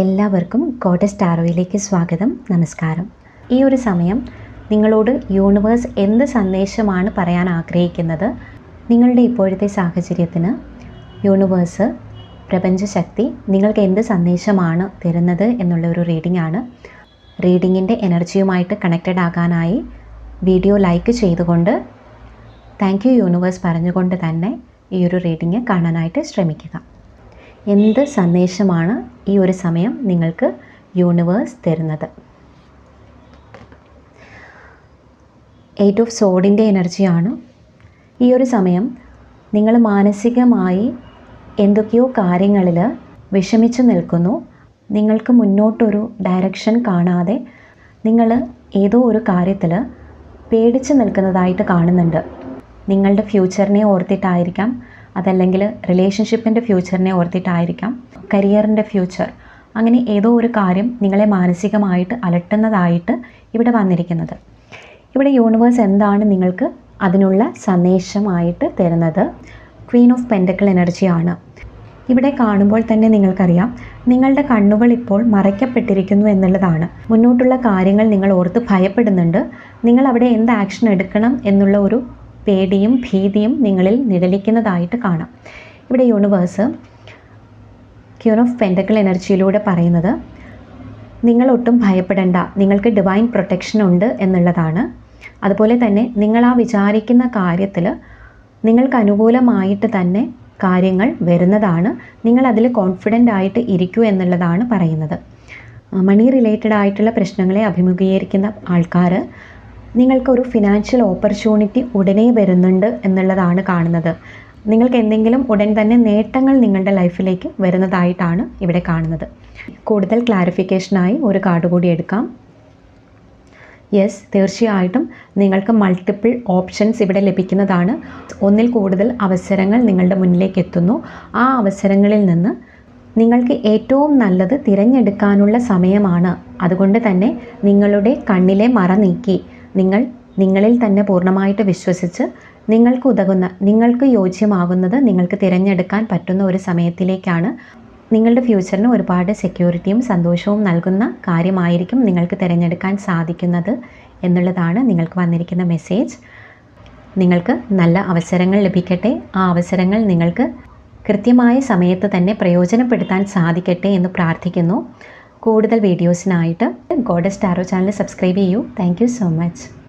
എല്ലാവർക്കും കോട്ടസ് ടാറോയിലേക്ക് സ്വാഗതം നമസ്കാരം. ഈ ഒരു സമയം നിങ്ങളോട് യൂണിവേഴ്സ് എന്ത് സന്ദേശമാണ് പറയാൻ ആഗ്രഹിക്കുന്നത്? നിങ്ങളുടെ ഇപ്പോഴത്തെ സാഹചര്യത്തിന് യൂണിവേഴ്സ് പ്രപഞ്ചശക്തി നിങ്ങൾക്ക് എന്ത് സന്ദേശമാണ് തരുന്നത് എന്നുള്ള ഒരു റീഡിംഗ് ആണ്. റീഡിങ്ങിന്റെ എനർജിയുമായിട്ട് കണക്റ്റഡ് ആകാനായി വീഡിയോ ലൈക്ക് ചെയ്തുകൊണ്ട് താങ്ക് യു യൂണിവേഴ്സ് പറഞ്ഞുകൊണ്ട് തന്നെ ഈ ഒരു റീഡിങ് കാണാനായിട്ട് ശ്രമിക്കുക. എന്ത് സന്ദേശമാണ് ഈ ഒരു സമയം നിങ്ങൾക്ക് യൂണിവേഴ്സ് തരുന്നത്? എയ്റ്റ് ഓഫ് സോഡിന്റെ എനർജിയാണ് ഈ ഒരു സമയം നിങ്ങൾ മാനസികമായി എന്തൊക്കെയോ കാര്യങ്ങളിൽ വിഷമിച്ചു നിൽക്കുന്നു. നിങ്ങൾക്ക് മുന്നോട്ടൊരു ഡയറക്ഷൻ കാണാതെ നിങ്ങൾ ഏതോ ഒരു കാര്യത്തിൽ പേടിച്ച് നിൽക്കുന്നതായിട്ട് കാണുന്നുണ്ട്. നിങ്ങളുടെ ഫ്യൂച്ചറിനെ ഓർത്തിട്ടായിരിക്കാം അതല്ലെങ്കിൽ റിലേഷൻഷിപ്പിന്റെ ഫ്യൂച്ചറിനെ ഓർത്തിട്ടായിരിക്കാം. കരിയറിന്റെ ഫ്യൂച്ചർ അങ്ങനെ ഏതോ ഒരു കാര്യം നിങ്ങളെ മാനസികമായിട്ട് അലട്ടുന്നതായിട്ട് ഇവിടെ വന്നിരിക്കുന്നത്. ഇവിടെ യൂണിവേഴ്സ് എന്താണ് നിങ്ങൾക്ക് അതിനുള്ള സന്ദേശമായിട്ട് തരുന്നത്? ക്വീൻ ഓഫ് പെൻഡക്കിൾ എനർജിയാണ് ഇവിടെ കാണുമ്പോൾ തന്നെ നിങ്ങൾക്കറിയാം നിങ്ങളുടെ കണ്ണുകൾ ഇപ്പോൾ മറയ്ക്കപ്പെട്ടിരിക്കുന്നു എന്നുള്ളതാണ്. മുന്നോട്ടുള്ള കാര്യങ്ങൾ നിങ്ങൾ ഓർത്ത് ഭയപ്പെടുന്നുണ്ട്. നിങ്ങൾ അവിടെ എന്ത് ആക്ഷൻ എടുക്കണം എന്നുള്ള ഒരു പേടിയും ഭീതിയും നിങ്ങളിൽ നിഴലിക്കുന്നതായിട്ട് കാണാം. ഇവിടെ യൂണിവേഴ്സ് ക്യൂൺ ഓഫ് പെൻഡക്കിൾ എനർജിയിലൂടെ പറയുന്നത് നിങ്ങൾ ഒട്ടും ഭയപ്പെടേണ്ട നിങ്ങൾക്ക് ഡിവൈൻ പ്രൊട്ടക്ഷൻ ഉണ്ട് എന്നുള്ളതാണ്. അതുപോലെ തന്നെ നിങ്ങൾ ആ വിചാരിക്കുന്ന കാര്യത്തിൽ നിങ്ങൾക്ക് അനുകൂലമായിട്ട് തന്നെ കാര്യങ്ങൾ വരുന്നതാണ് നിങ്ങൾ അതിൽ കോൺഫിഡന്റ് ആയിട്ട് ഇരിക്കൂ എന്നുള്ളതാണ് പറയുന്നത്. മണി റിലേറ്റഡ് ആയിട്ടുള്ള പ്രശ്നങ്ങളെ അഭിമുഖീകരിക്കുന്ന ആൾക്കാർ നിങ്ങൾക്കൊരു ഫിനാൻഷ്യൽ ഓപ്പർച്യൂണിറ്റി ഉടനെ വരുന്നുണ്ട് എന്നുള്ളതാണ് കാണുന്നത്. നിങ്ങൾക്ക് എന്തെങ്കിലും ഉടൻ തന്നെ നേട്ടങ്ങൾ നിങ്ങളുടെ ലൈഫിലേക്ക് വരുന്നതായിട്ടാണ് ഇവിടെ കാണുന്നത്. കൂടുതൽ ക്ലാരിഫിക്കേഷനായി ഒരു കാർഡ് കൂടി എടുക്കാം. യെസ് തീർച്ചയായിട്ടും നിങ്ങൾക്ക് മൾട്ടിപ്പിൾ ഓപ്ഷൻസ് ഇവിടെ ലഭിക്കുന്നതാണ്. ഒന്നിൽ കൂടുതൽ അവസരങ്ങൾ നിങ്ങളുടെ മുന്നിലേക്ക് എത്തുന്നു. ആ അവസരങ്ങളിൽ നിന്ന് നിങ്ങൾക്ക് ഏറ്റവും നല്ലത് തിരഞ്ഞെടുക്കാനുള്ള സമയമാണ്. അതുകൊണ്ട് തന്നെ നിങ്ങളുടെ കണ്ണിലെ മറ നീക്കി. നിങ്ങൾ നിങ്ങളിൽ തന്നെ പൂർണമായിട്ട് വിശ്വസിച്ച് നിങ്ങൾക്ക് ഉതകുന്ന നിങ്ങൾക്ക് യോജ്യമാകുന്നത് നിങ്ങൾക്ക് തിരഞ്ഞെടുക്കാൻ പറ്റുന്ന ഒരു സമയത്തിലേക്കാണ് നിങ്ങളുടെ ഫ്യൂച്ചറിന് ഒരുപാട് സെക്യൂരിറ്റിയും സന്തോഷവും നൽകുന്ന കാര്യമായിരിക്കും നിങ്ങൾക്ക് തിരഞ്ഞെടുക്കാൻ സാധിക്കുന്നത് എന്നുള്ളതാണ് നിങ്ങൾക്ക് വന്നിരിക്കുന്ന മെസ്സേജ് നിങ്ങൾക്ക് നല്ല അവസരങ്ങൾ ലഭിക്കട്ടെ. ആ അവസരങ്ങൾ നിങ്ങൾക്ക് കൃത്യമായ സമയത്ത് തന്നെ പ്രയോജനപ്പെടുത്താൻ സാധിക്കട്ടെ എന്ന് പ്രാർത്ഥിക്കുന്നു. കൂടുതൽ വീഡിയോസിനായിട്ട് ഗോഡസ് ടാറോ ചാനൽ സബ്സ്ക്രൈബ് ചെയ്യൂ. Thank so much